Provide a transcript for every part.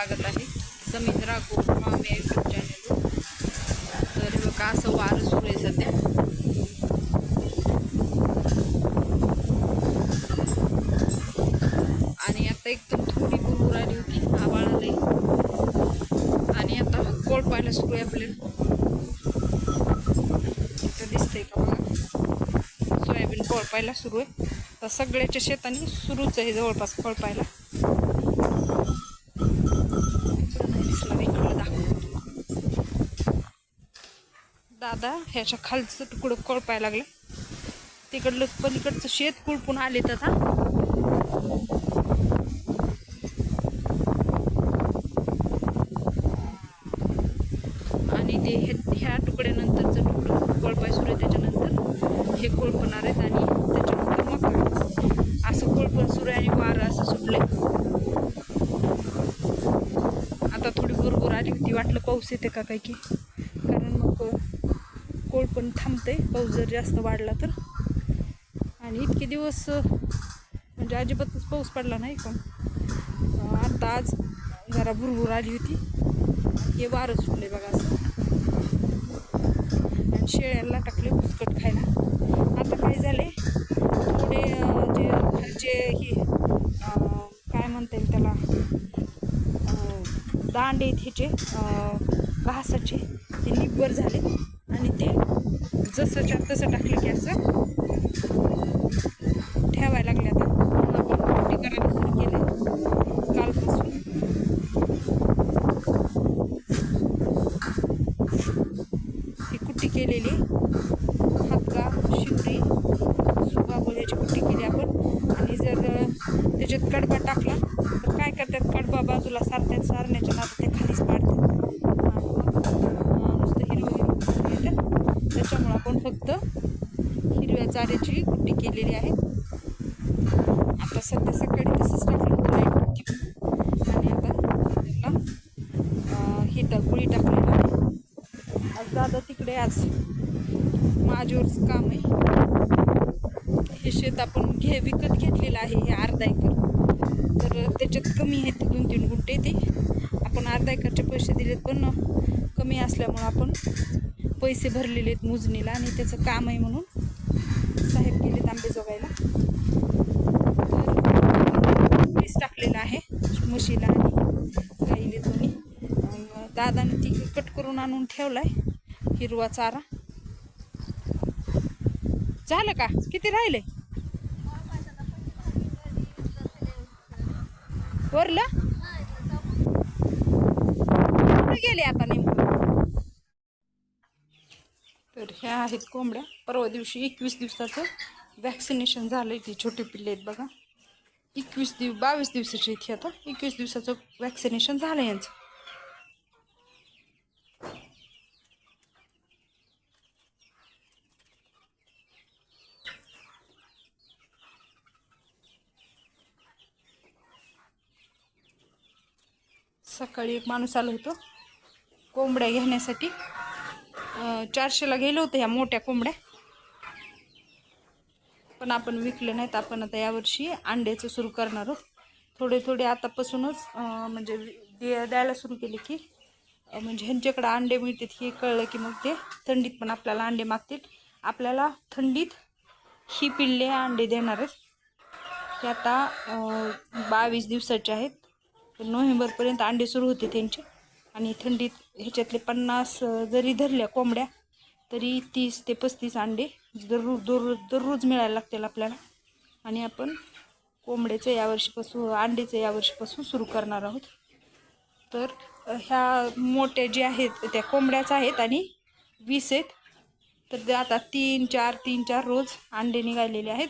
स्वागत आहे. समिंद्रा कोकमा या यूट्यूब चॅनलवर तर हे बघा असं वारं सुरू आहे सध्या. आणि आता एकदम थोडी बुरबुर आली होती. आवाळ आली आणि आता कोळपायला सुरू आहे आपल्याला. इथं दिसतंय का बघा? सोयाबीन कोळपायला सुरू आहे. तर सगळ्याच्या शेताने सुरूच आहे जवळपास कोळपायला इकडं दिसला इकडं दाखव. दादा ह्याच्या खालचं तुकडं कोळपायला लागलं. तिकडलं पलीकडचं शेत कुळपून आले तर आणि ते ह्या तुकड्यानंतरचं तुकडं कोळपाय सुरू आहे त्याच्यानंतर हे कोळपणार आहेत आणि त्याच्यानंतर मग असं कोळपण सुरू आहे आणि वारं असं सुटलंय आता थोडी बुरबुर वाटलं पाऊस येते का काय की? कारण मग कोळ पण थांबते पाऊस जर जास्त वाढला तर. आणि इतके दिवस म्हणजे अजिबातच पाऊस पडला नाही पण आता आज जरा भुरभुर आली होती. हे वारं सुटले बघा असं. आणि शेळ्याला टाकले उसकट खायला. आता काय झाले थोडे अं, जे खालचे हे अं, काय म्हणता येईल त्याला अं, दांडे आहेत ह्याचे घासाचे ते निब्बर झाले आणि ते जसंच्या तसं टाकलं की असं ठेवायला लागले आता. आपण कुट्टी करायला सुरू केले कालपासून. ही कुट्टी केलेली हातगा शिवरी सुगा बोल्याची कुट्टी केली आपण. त्याच्यात कडबा टाकला. तर काय करतात कडबा बाजूला सारतात सारण्याच्या नादात ते खालीच पाडतात. नुसतं हिरवं हिरवं त्याच्यामुळं आपण फक्त हिरव्या चाऱ्याची कुट्टी केलेली आहे. आता सध्या सकाळी तसंच टाकलं होतं लाइट आणि आता त्याला ही गुळी टाकलेली आहे. आज दादा तिकडे आज. माझ्यावरच काम आहे. हे शेत आपण घे विकत घेतलेलं आहे हे अर्धा एकर. तर त्याच्यात कमी आहेत दोन तीन गुंठे ते. आपण अर्धा एकरचे पैसे दिलेत पण कमी असल्यामुळं आपण पैसे भरलेले आहेत मोजणीला आणि त्याचं काम आहे म्हणून साहेब गेलेत आंबे जोगायला. तर वीस टाकलेलं आहे म्हशीला आणि गाईले दोन्ही. दादाने ती कट करून आणून ठेवलाय हिरवा चारा. झालं का? किती राहिले? वरलं? कुठे गेले आता नेमकं? तर ह्या आहेत कोंबड्या. परवा दिवशी एकवीस दिवसाचं वॅक्सिनेशन झालं ती छोटी पिल्ले आहेत बघा. एकवीस दिव बावीस दिवसाची इथे आता. एकवीस दिवसाचं वॅक्सिनेशन झालं यांचं. सकाळी एक माणूस आलो होतो. कोंबड्या घेण्यासाठी. चारशेला गेलो होतं ह्या मोठ्या कोंबड्या. पण आपण विकले नाहीत. आपण आता यावर्षी अंड्याचं सुरू करणार आहोत. थोडे थोडे आतापासूनच म्हणजे दे- द्यायला सुरू केले की म्हणजे ह्यांच्याकडे अंडे मिळतात हे कळलं की मग ते थंडीत पण आपल्याला अंडे मागतील. आपल्याला थंडीत ही पिल्ले अंडे देणार आहेत. ते आता बावीस दिवसाचे आहेत. तर नोव्हेंबरपर्यंत अंडे सुरू होते त्यांचे. आणि थंडीत ह्याच्यातले पन्नास जरी धरल्या कोंबड्या तरी तीस ते पस्तीस अंडे दररोज दररोज दररोज मिळायला लागतील आपल्याला. आणि आपण कोंबड्याचं यावर्षीपासून अंडेचं यावर्षीपासून सुरू करणार आहोत. तर ह्या मोठ्या जे आहेत त्या कोंबड्याच आहेत आणि वीस आहेत. तर ते आता तीन चार तीन चार रोज अंडे निघालेले आहेत.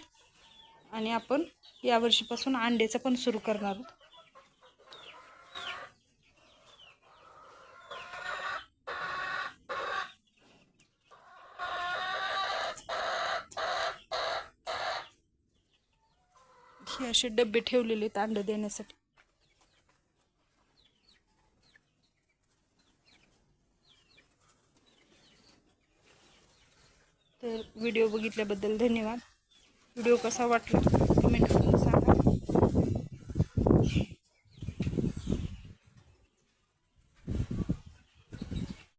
आणि आपण यावर्षीपासून अंड्याचं पण सुरू करणार आहोत. हे असे डबे ठेवलेले आहेत अंडं देण्यासाठी. तर व्हिडिओ बघितल्याबद्दल धन्यवाद. व्हिडिओ कसा वाटला कमेंट करून सांगा.